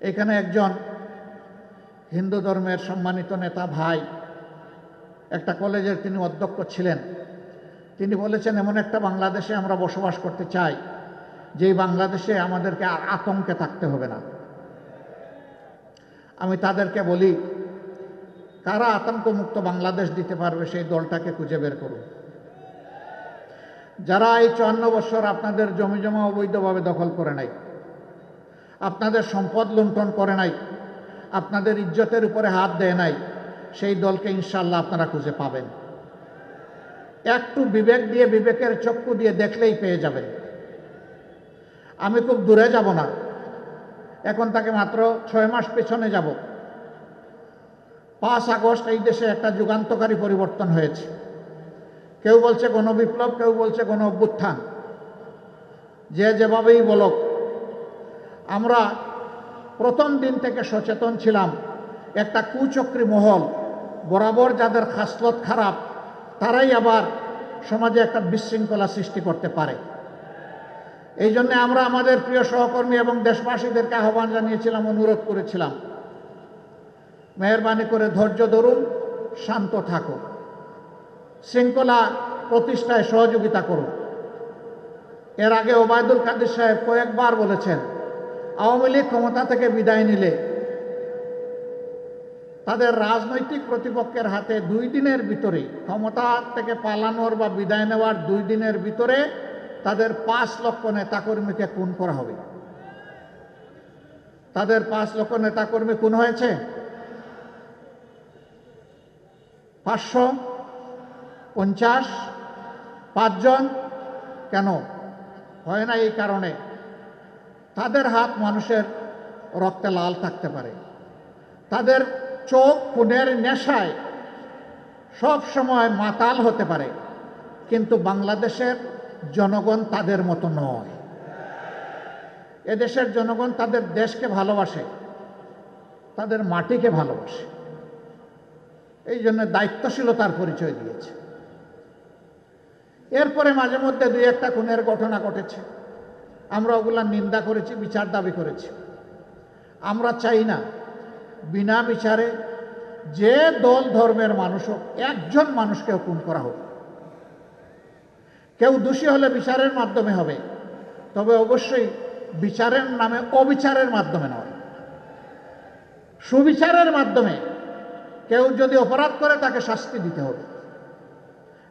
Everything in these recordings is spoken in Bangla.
এখানে একজন হিন্দু ধর্মের সম্মানিত নেতা ভাই, একটা কলেজের তিনি অধ্যক্ষ ছিলেন। তিনি বলেছেন, এমন একটা বাংলাদেশে আমরা বসবাস করতে চাই, যেই বাংলাদেশে আমাদেরকে আর আতঙ্কে থাকতে হবে না। আমি তাদেরকে বলি, কারা আতঙ্কমুক্ত বাংলাদেশ দিতে পারবে, সেই দলটাকে খুঁজে বের করুন। যারা এই চুয়ান্ন বছর আপনাদের জমি জমা অবৈধভাবে দখল করে নাই আপনাদের সম্পদ লুণ্ঠন করে নাই, আপনাদের ইজ্জতের উপরে হাত দেয় নাই, সেই দলকে ইনশাল্লাহ আপনারা খুঁজে পাবেন। একটু বিবেক দিয়ে, বিবেকের চক্ষু দিয়ে দেখলেই পেয়ে যাবেন। আমি খুব দূরে যাব না, এখন তাকে মাত্র ছয় মাস পেছনে যাব। পাঁচ আগস্ট এই দেশে একটা যুগান্তকারী পরিবর্তন হয়েছে। কেউ বলছে গণবিপ্লব, কেউ বলছে গণ অভ্যুত্থান যে যেভাবেই বলক আমরা প্রথম দিন থেকে সচেতন ছিলাম। একটা কুচক্রী মহল, বরাবর যাদের খাসলত খারাপ, তারাই আবার সমাজে একটা বিশৃঙ্খলা সৃষ্টি করতে পারে। এই জন্যে আমরা আমাদের প্রিয় সহকর্মী এবং দেশবাসীদেরকে আহ্বান জানিয়েছিলাম, অনুরোধ করেছিলাম। মেহরবানি করে ধৈর্য ধরুন, শান্ত থাকুন। শৃঙ্খলা প্রতিষ্ঠায় সহযোগিতা করুন। এর আগে ওবায়দুল কাদের সাহেব কয়েকবার বলেছেন আওয়ামী লীগ ক্ষমতা থেকে বিদায় নিলে তাদের রাজনৈতিক প্রতিপক্ষের হাতে দুই দিনের ভিতরে ক্ষমতা থেকে পালানোর বা বিদায় নেওয়ার দুই দিনের ভিতরে তাদের পাঁচ লক্ষ নেতাকর্মীকে খুন করা হবে। তাদের পাঁচ লক্ষ নেতাকর্মী খুন হয়েছে? পাঁচশো পঞ্চাশ পাঁচজন কেন? হয় না এই কারণে। তাদের হাত মানুষের রক্তে লাল থাকতে পারে। তাদের চোখ খুনের নেশায় সব সময় মাতাল হতে পারে। কিন্তু বাংলাদেশের জনগণ তাদের মতো নয়। এদেশের জনগণ তাদের দেশকে ভালোবাসে, তাদের মাটিকে ভালোবাসে। এই জন্য দায়িত্বশীলতার পরিচয় দিয়েছে। এরপরে মাঝে মধ্যে দুই একটা খুনের ঘটনা ঘটেছে। আমরা ওগুলা নিন্দা করেছি, বিচার দাবি করেছি। আমরা চাই না, বিনা বিচারে যে দল ধর্মের মানুষ হোক, একজন মানুষকে হুকুম করা হোক। কেউ দোষী হলে বিচারের মাধ্যমে হবে, তবে অবশ্যই বিচারের নামে অবিচারের মাধ্যমে নয়। সুবিচারের মাধ্যমে কেউ যদি অপরাধ করে, তাকে শাস্তি দিতে হবে।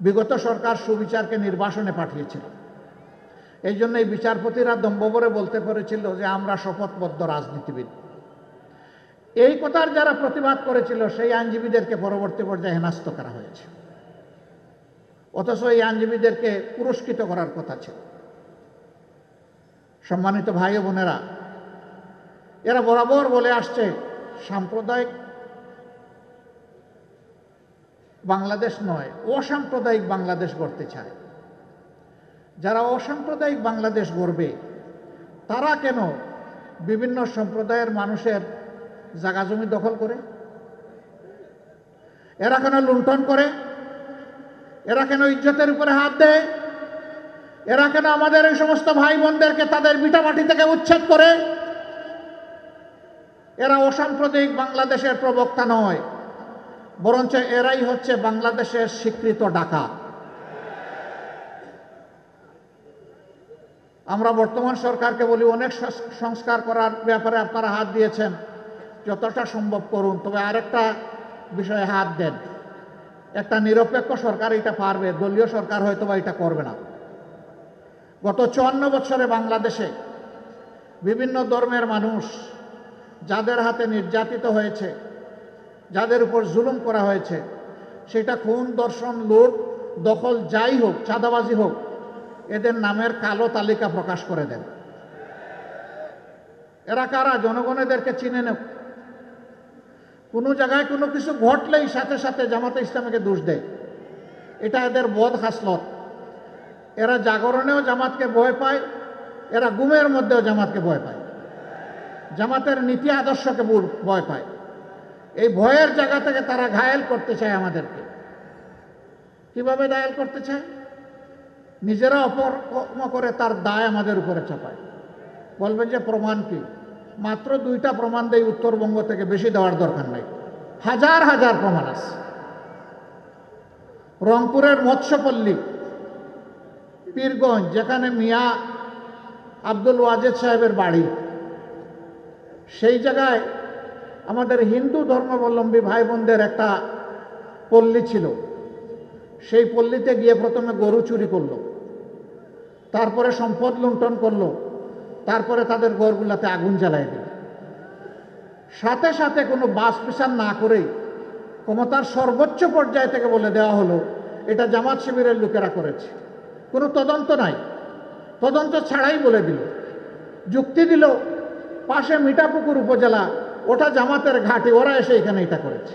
বিগত সরকার সুবিচারকে নির্বাসনে পাঠিয়েছিল। এই জন্য এই বিচারপতিরা দম্বরে বলতে পেরেছিল যে আমরা শপথবদ্ধ রাজনীতিবিদ। এই কথার যারা প্রতিবাদ করেছিল, সেই আইনজীবীদেরকে পরবর্তী পর্যায়ে হেনাস্ত করা হয়েছে। অথচ এই আইনজীবীদেরকে পুরস্কৃত করার কথা ছিল। সম্মানিত ভাই বোনেরা, এরা বরাবর বলে আসছে, সাম্প্রদায়িক বাংলাদেশ নয়, অসাম্প্রদায়িক বাংলাদেশ গড়তে চায়। যারা অসাম্প্রদায়িক বাংলাদেশ গড়বে, তারা কেন বিভিন্ন সম্প্রদায়ের মানুষের জাগা জমি দখল করে? এরা কেন লুণ্ঠন করে? এরা কেন ইজ্জতের উপরে হাত দেয়? এরা কেন আমাদের এই সমস্ত ভাই বোনদেরকে তাদের বিটামাটি থেকে উচ্ছেদ করে? এরা অসাম্প্রদায়িক বাংলাদেশের প্রবক্তা নয়, বরঞ্চ এরাই হচ্ছে বাংলাদেশের স্বীকৃত ডাকা আমরা বর্তমান সরকারকে বলি, অনেক সংস্কার করার ব্যাপারে আপনারা হাত দিয়েছেন। যতটা সম্ভব করুন। তবে আরেকটা বিষয়ে হাত দেন। একটা নিরপেক্ষ সরকার এটা পারবে, দলীয় সরকার হয়তো বা এটা করবে না। গত চুয়ান্ন বছরে বাংলাদেশে বিভিন্ন ধর্মের মানুষ যাদের হাতে নির্যাতিত হয়েছে, যাদের উপর জুলুম করা হয়েছে, সেটা খুন দর্শন লুট, দখল, যাই হোক, চাঁদাবাজি হোক এদের নামের কালো তালিকা প্রকাশ করে দেন। এরা কারা? জনগণ এদেরকে চিনে নেব কোনো জায়গায় কোনো কিছু ঘটলেই সাথে সাথে জামাতে ইসলামীকে দোষ দেয়। এটা এদের বোধ হাসলত। এরা জাগরণেও জামাতকে ভয় পায়, এরা গুমের মধ্যেও জামাতকে ভয় পায়। জামাতের নীতি আদর্শকে ভয় পায়। এই ভয়ের জায়গা থেকে তারা ঘায়েল করতে চায় আমাদেরকে। কীভাবে ঘায়েল করতে চায়? নিজেরা অপকর্ম করে তার দায় আমাদের উপরে চাপায়। বলবেন যে প্রমাণ কি? মাত্র দুইটা প্রমাণ দেয় উত্তরবঙ্গ থেকে বেশি দেওয়ার দরকার নাই। হাজার হাজার প্রমাণ আছে। রংপুরের মৎস্যপল্লী, পীরগঞ্জ, যেখানে মিয়া আব্দুল ওয়াজেদ সাহেবের বাড়ি। সেই জায়গায় আমাদের হিন্দু ধর্মাবলম্বী ভাই বোনদের একটা পল্লী ছিল। সেই পল্লীতে গিয়ে প্রথমে গরু চুরি করল। তারপরে সম্পদ লুণ্ঠন করল, তারপরে তাদের ঘরগুলাতে আগুন জ্বালাই দিল। সাথে সাথে কোনো বাস পিছান না করেই ক্ষমতার সর্বোচ্চ পর্যায় থেকে বলে দেওয়া হলো, এটা জামাত শিবিরের লোকেরা করেছে। কোনো তদন্ত নাই। তদন্ত ছাড়াই বলে দিল। যুক্তি দিল, পাশে মিঠাপুকুর উপজেলা, ওটা জামাতের ঘাটি, ওরা এসে এখানে এটা করেছে।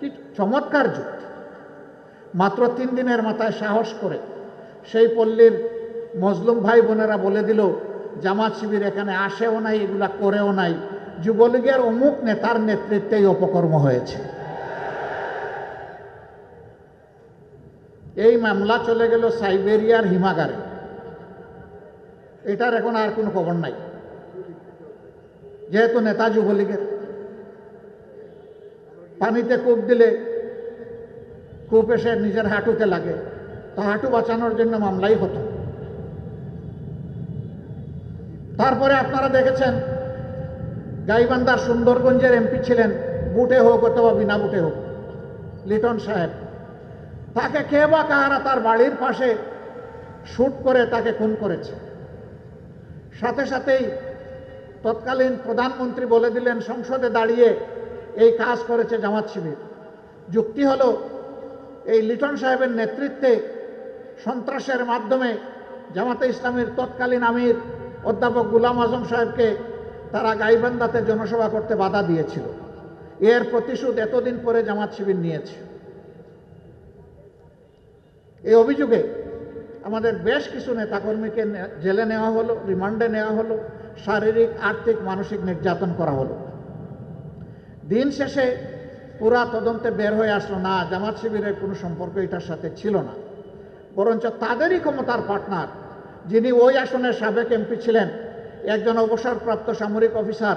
কি চমৎকার যুক্তি। মাত্র তিন দিনের মাথায় সাহস করে সেই পল্লীর মজলুম ভাই বোনেরা বলে দিল, জামাত শিবির এখানে আসেও নাই, এগুলা করেও নাই। যুবলীগের অমুক নেতার নেতৃত্বেই অপকর্ম হয়েছে। এই মামলা চলে গেল সাইবেরিয়ার হিমাগারে। এটার এখন আর কোনো খবর নাই। যেহেতু নেতা যুবলীগের। পানিতে কূপ দিলে কূপ এসে নিজের হাঁটুতে লাগে। তো হাঁটু বাঁচানোর জন্য মামলাই হতো। তারপরে আপনারা দেখেছেন, গাইবান্ধার সুন্দরগঞ্জের এমপি ছিলেন, বুটে হোক অথবা বিনা বুটে হোক, লিটন সাহেব। তাকে কে বা কাহারা তার বাড়ির পাশে শ্যুট করে তাকে খুন করেছে। সাথে সাথেই তৎকালীন প্রধানমন্ত্রী বলে দিলেন, সংসদে দাঁড়িয়ে এই কাজ করেছে জামাত শিবির। যুক্তি হলো, এই লিটন সাহেবের নেতৃত্বে সন্ত্রাসের মাধ্যমে জামাতে ইসলামের তৎকালীন আমির অধ্যাপক গুলাম আজম সাহেবকে তারা গাইবান্ধাতে জনসভা করতে বাধা দিয়েছিল। এর প্রতিশোধ এতদিন পরে জামাত শিবির নিয়েছে। এই অভিযোগে আমাদের বেশ কিছু নেতাকর্মীকে জেলে নেওয়া হলো, রিমান্ডে নেওয়া হলো, শারীরিক, আর্থিক, মানসিক নির্যাতন করা হলো। দিন শেষে পুরা তদন্তে বের হয়ে আসলো, না, জামাত শিবিরের কোনো সম্পর্ক এটার সাথে ছিল না। বরঞ্চ তাদেরই ক্ষমতার পার্টনার যিনি ওই আসনের সাবেক এমপি ছিলেন, একজন অবসরপ্রাপ্ত সামরিক অফিসার,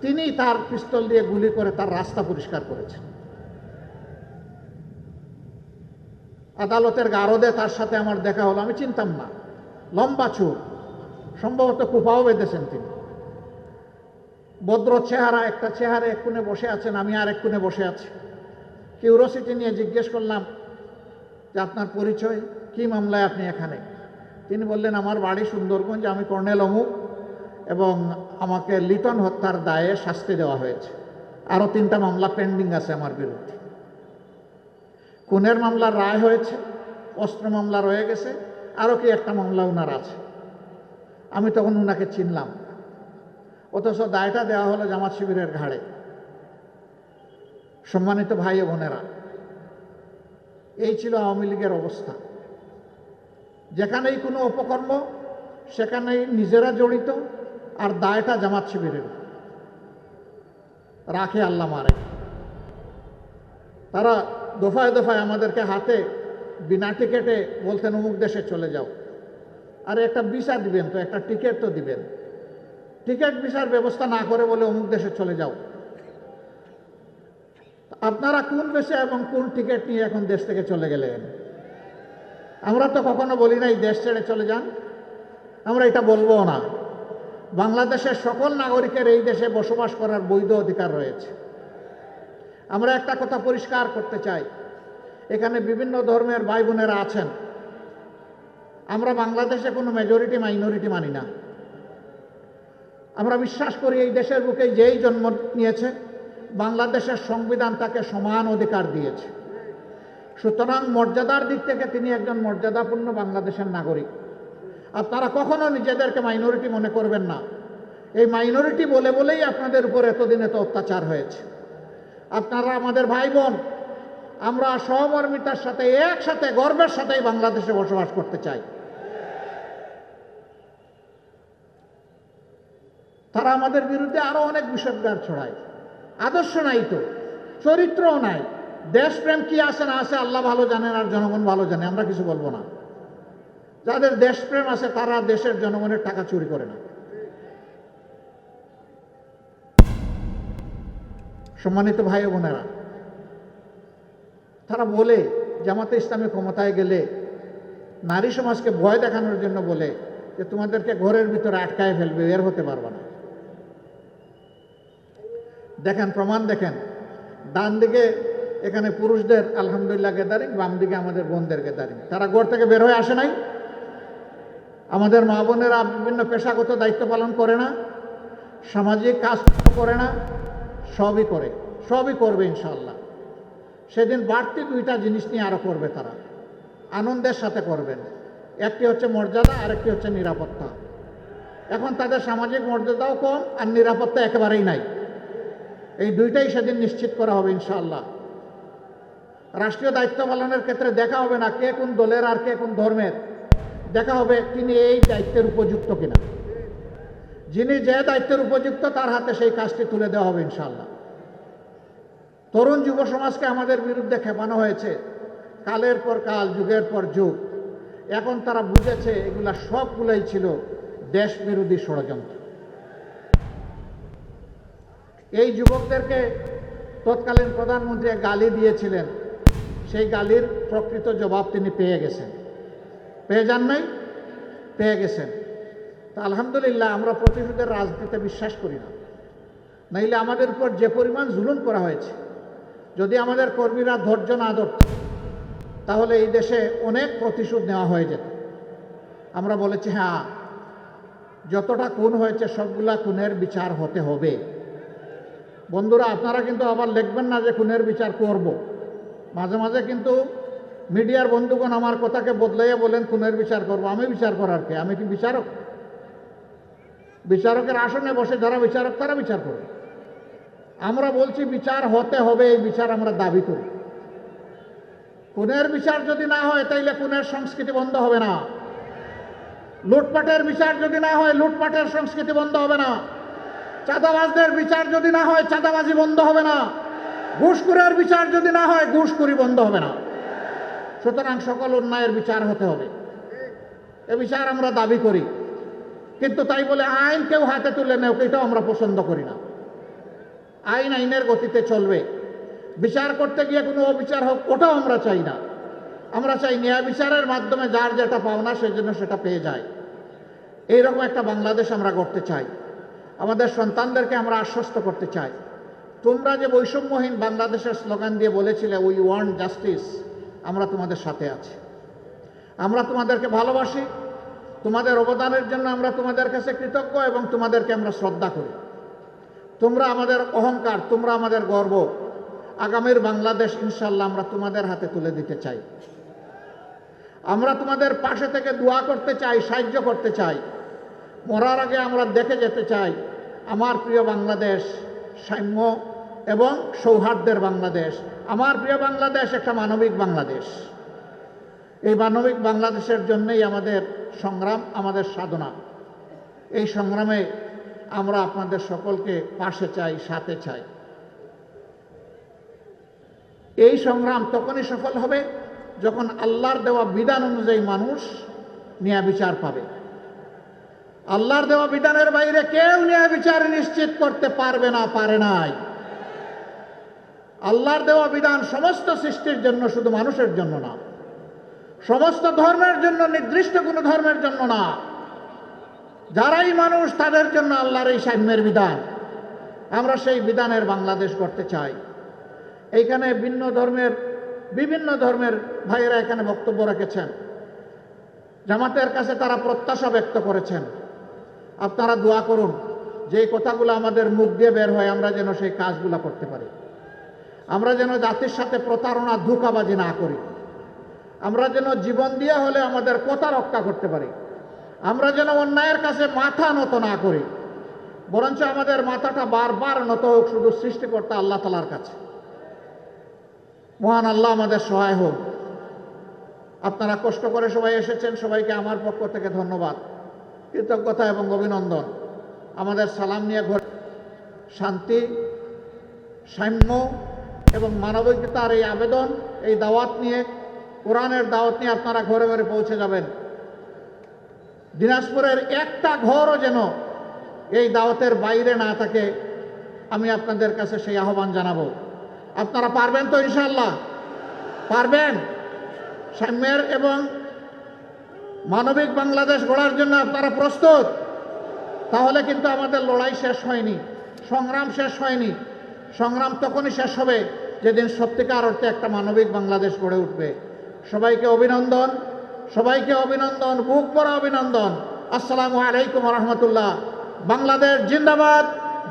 তিনি তার পিস্তল দিয়ে গুলি করে তার রাস্তা পরিষ্কার করেছেন। আদালতের গারদে তার সাথে আমার দেখা হলো, আমি চিনতাম না। লম্বা চুল সম্ভবত কুপাও বেঁধেছেন তিনি। ভদ্র চেহারা, একটা চেহারা এক কোণে বসে আছেন, আমি আর এক কোণে বসে আছি। কিউরোসিটি নিয়ে জিজ্ঞেস করলাম, যে আপনার পরিচয়? কি মামলায় আপনি এখানে? তিনি বললেন, আমার বাড়ি সুন্দরগঞ্জ, আমি কর্নেল অমুক এবং আমাকে লিটন হত্যার দায়ে শাস্তি দেওয়া হয়েছে। আরও তিনটা মামলা পেন্ডিং আছে আমার বিরুদ্ধে। খুনের মামলার রায় হয়েছে, অস্ত্র মামলা রয়ে গেছে আরও কি একটা মামলা ওনার আছে। আমি তখন উনাকে চিনলাম অথচ দায়টা দেওয়া হলো জামাত শিবিরের ঘাড়ে। সম্মানিত ভাই বোনেরা, এই ছিল আওয়ামী লীগের অবস্থা। যেখানেই কোনো অপকর্ম সেখানেই নিজেরা জড়িত আর দায়টা জামাত শিবিরের। রাখে আল্লাহ মারে। তারা দফায় দফায় আমাদেরকে হাতে বিনা টিকেটে বলতেন, অমুক দেশে চলে যাও। আর একটা ভিসা দিবেন তো, একটা টিকিট তো দিবেন। টিকিট ভিসার ব্যবস্থা না করে বলে অমুক দেশে চলে যাও। আপনারা কোন দেশে এবং কোন টিকিট নিয়ে এখন দেশ থেকে চলে গেলেন? আমরা তো কখনো বলি নাই, দেশ ছেড়ে চলে যান। আমরা এটা বলব না। বাংলাদেশের সকল নাগরিকের এই দেশে বসবাস করার বৈধ অধিকার রয়েছে। আমরা একটা কথা পরিষ্কার করতে চাই। এখানে বিভিন্ন ধর্মের ভাই বোনেরা আছেন। আমরা বাংলাদেশে কোনো মেজরিটি মাইনরিটি মানি না। আমরা বিশ্বাস করি এই দেশের বুকে যেই জন্ম নিয়েছে, বাংলাদেশের সংবিধান তাকে সমান অধিকার দিয়েছে। সুতরাং মর্যাদার দিক থেকে তিনি একজন মর্যাদাপূর্ণ বাংলাদেশের নাগরিক। আর তারা কখনো নিজেদেরকে মাইনরিটি মনে করবেন না। এই মাইনরিটি বলে বলেই আপনাদের উপর এতদিন এত অত্যাচার হয়েছে। আপনারা আমাদের ভাই বোন আমরা সহমর্মিতার সাথে, একসাথে, গর্বের সাথেই বাংলাদেশে বসবাস করতে চাই। তারা আমাদের বিরুদ্ধে আরও অনেক বিষদগার ছড়ায়। আদর্শ নাই তো, চরিত্রও নাই। দেশপ্রেম কি আছে না আছে আল্লাহ ভালো জানেন আর জনগণ ভালো জানে, আমরা কিছু বলব না। যাদের দেশপ্রেম আছে, তারা দেশের জনগণের টাকা চুরি করে না। সম্মানিত ভাই বোনেরা, তারা বলে, জামাতে ইসলামী ক্ষমতায় গেলে, নারী সমাজকে ভয় দেখানোর জন্য বলে যে তোমাদেরকে ঘরের ভিতরে আটকায় ফেলবে, বের হতে পারবে না। দেখেন, প্রমাণ দেখেন, ডান দিকে এখানে পুরুষদের, আলহামদুলিল্লাহ গেদারিং বাম দিকে আমাদের বোনদের গেদারিং তারা ঘর থেকে বের হয়ে আসে নাই। আমাদের মা বোনেরা বিভিন্ন পেশাগত দায়িত্ব পালন করে না, সামাজিক কাজ করে না, সবই করে। সবই করবে ইনশাল্লাহ সেদিন বাড়তি দুইটা জিনিস নিয়ে আরও করবে তারা। আনন্দের সাথে করবেন। একটি হচ্ছে মর্যাদা, আরেকটি হচ্ছে নিরাপত্তা। এখন তাদের সামাজিক মর্যাদাও কম আর নিরাপত্তা একেবারেই নাই। এই দুইটাই সেদিন নিশ্চিত করা হবে ইনশাআল্লাহ। রাষ্ট্রীয় দায়িত্ব পালনের ক্ষেত্রে দেখা হবে না কে কোন দলের আর কে কোন ধর্মের। দেখা হবে তিনি এই দায়িত্বের উপযুক্ত কিনা। যিনি যে দায়িত্বের উপযুক্ত তার হাতে সেই কাজটি তুলে দেওয়া হবে ইনশাল্লাহ তরুণ যুব সমাজকে আমাদের বিরুদ্ধে খেপানো হয়েছে। কালের পর কাল, যুগের পর যুগ। এখন তারা বুঝেছে এগুলা সবগুলোই ছিল দেশ বিরোধী ষড়যন্ত্র। এই যুবকদেরকে তৎকালীন প্রধানমন্ত্রী গালি দিয়েছিলেন। সেই গালির প্রকৃত জবাব তিনি পেয়ে গেছেন। পেয়ে যান নাই? পেয়ে গেছেন। তা আলহামদুলিল্লাহ আমরা প্রতিশোধের রাজনীতিতে বিশ্বাস করি না। নাইলে আমাদের উপর যে পরিমাণ জুলুম করা হয়েছে, যদি আমাদের কর্মীরা ধৈর্য না ধরত, তাহলে এই দেশে অনেক প্রতিশোধ নেওয়া হয়ে যেত। আমরা বলেছি হ্যাঁ যতটা খুন হয়েছে, সবগুলা খুনের বিচার হতে হবে। বন্ধুরা, আপনারা কিন্তু আবার লিখবেন না যে খুনের বিচার করব। মাঝে মাঝে কিন্তু মিডিয়ার বন্ধুগণ আমার কথাকে বদলাইয়া বলেন, খুনের বিচার করব, আমি বিচার করার কে? আমি কি বিচারক? বিচারকের আসনে বসে যারা বিচারক, তারা বিচার করবে। আমরা বলছি বিচার হতে হবে, এই বিচার আমরা দাবি করি। খুনের বিচার যদি না হয়, তাইলে খুনের সংস্কৃতি বন্ধ হবে না। লুটপাটের বিচার যদি না হয়, লুটপাটের সংস্কৃতি বন্ধ হবে না। চাঁদাবাজদের বিচার যদি না হয়, চাঁদাবাজি বন্ধ হবে না। ঘুষখুরের বিচার যদি না হয় ঘুষখুরি বন্ধ হবে না। সুতরাং সকল অন্যায়ের বিচার হতে হবে। এ বিচার আমরা দাবি করি। কিন্তু তাই বলে আইন কেউ হাতে তুলে নেও, এটাও আমরা পছন্দ করি না। আইন আইনের গতিতে চলবে। বিচার করতে গিয়ে কোনো অবিচার হোক, ওটাও আমরা চাই না। আমরা চাই ন্যায় বিচারের মাধ্যমে যার যেটা পাওনা সেই জন্য সেটা পেয়ে যায়। এইরকম একটা বাংলাদেশ আমরা করতে চাই। আমাদের সন্তানদেরকে আমরা আশ্বস্ত করতে চাই। তোমরা যে বৈষম্যহীন বাংলাদেশের স্লোগান দিয়ে বলেছিলে উই ওয়ান্ট জাস্টিস আমরা তোমাদের সাথে আছি। আমরা তোমাদেরকে ভালোবাসি, তোমাদের অবদানের জন্য আমরা তোমাদের কাছে কৃতজ্ঞ এবং তোমাদেরকে আমরা শ্রদ্ধা করি। তোমরা আমাদের অহংকার, তোমরা আমাদের গর্ব, আগামীর বাংলাদেশ ইনশাল্লাহ আমরা তোমাদের হাতে তুলে দিতে চাই। আমরা তোমাদের পাশে থেকে দোয়া করতে চাই, সাহায্য করতে চাই। মরার আগে আমরা দেখে যেতে চাই, আমার প্রিয় বাংলাদেশ, সাম্য এবং সৌহার্দ্যের বাংলাদেশ। আমার প্রিয় বাংলাদেশ একটা মানবিক বাংলাদেশ। এই মানবিক বাংলাদেশের জন্যই আমাদের সংগ্রাম, আমাদের সাধনা। এই সংগ্রামে আমরা আপনাদের সকলকে পাশে চাই, সাথে চাই। এই সংগ্রাম তখনই সফল হবে যখন আল্লাহর দেওয়া বিধান অনুযায়ী মানুষ ন্যায় বিচার পাবে। আল্লাহর দেওয়া বিধানের বাইরে কেউ ন্যায় বিচার নিশ্চিত করতে পারবে না, পারে নাই। আল্লাহর দেওয়া বিধান সমস্ত সৃষ্টির জন্য শুধু মানুষের জন্য না। সমস্ত ধর্মের জন্য, নির্দিষ্ট কোনো ধর্মের জন্য না। যারাই মানুষ, তাদের জন্য আল্লাহর এই সাম্যের বিধান। আমরা সেই বিধানের বাংলাদেশ করতে চাই। এইখানে ভিন্ন ধর্মের, বিভিন্ন ধর্মের ভাইয়েরা এখানে বক্তব্য রেখেছেন। জামাতের কাছে তারা প্রত্যাশা ব্যক্ত করেছেন। আপনারা দোয়া করুন যে কথাগুলো আমাদের মুখ দিয়ে বের হয়, আমরা যেন সেই কাজগুলো করতে পারি। আমরা যেন জাতির সাথে প্রতারণা, ধোকাবাজি না করি। আমরা যেন জীবন দিয়ে হলে আমাদের কথা রক্ষা করতে পারি। আমরা যেন অন্যায়ের কাছে মাথা নত না করি। বরঞ্চ আমাদের মাথাটা বারবার নত হোক শুধু সৃষ্টিকর্তা আল্লাহ তালার কাছে। মহান আল্লাহ আমাদের সহায় হোক। আপনারা কষ্ট করে সবাই এসেছেন, সবাইকে আমার পক্ষ থেকে ধন্যবাদ। কৃতজ্ঞতা এবং অভিনন্দন। আমাদের সালাম নিয়ে ঘর শান্তি, সাম্য এবং মানবিকতার এই আবেদন, এই দাওয়াত নিয়ে কোরআনের দাওয়াত নিয়ে আপনারা ঘরে ঘরে পৌঁছে যাবেন। দিনাজপুরের একটা ঘরও যেন এই দাওয়াতের বাইরে না থাকে, আমি আপনাদের কাছে সেই আহ্বান জানাব। আপনারা পারবেন তো ইনশাল্লাহ পারবেন? সাম্যের এবং মানবিক বাংলাদেশ গড়ার জন্য আপনারা প্রস্তুত? তাহলে কিন্তু আমাদের লড়াই শেষ হয়নি, সংগ্রাম শেষ হয়নি, সংগ্রাম তখনই শেষ হবে যেদিন সত্যিকার অর্থে একটা মানবিক বাংলাদেশ গড়ে উঠবে। সবাইকে অভিনন্দন সবাইকে অভিনন্দন, বুক ভরা অভিনন্দন। আসসালামু আলাইকুম রহমতুল্লাহ। বাংলাদেশ জিন্দাবাদ,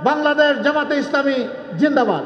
বাংলাদেশ জামাতে ইসলামী জিন্দাবাদ।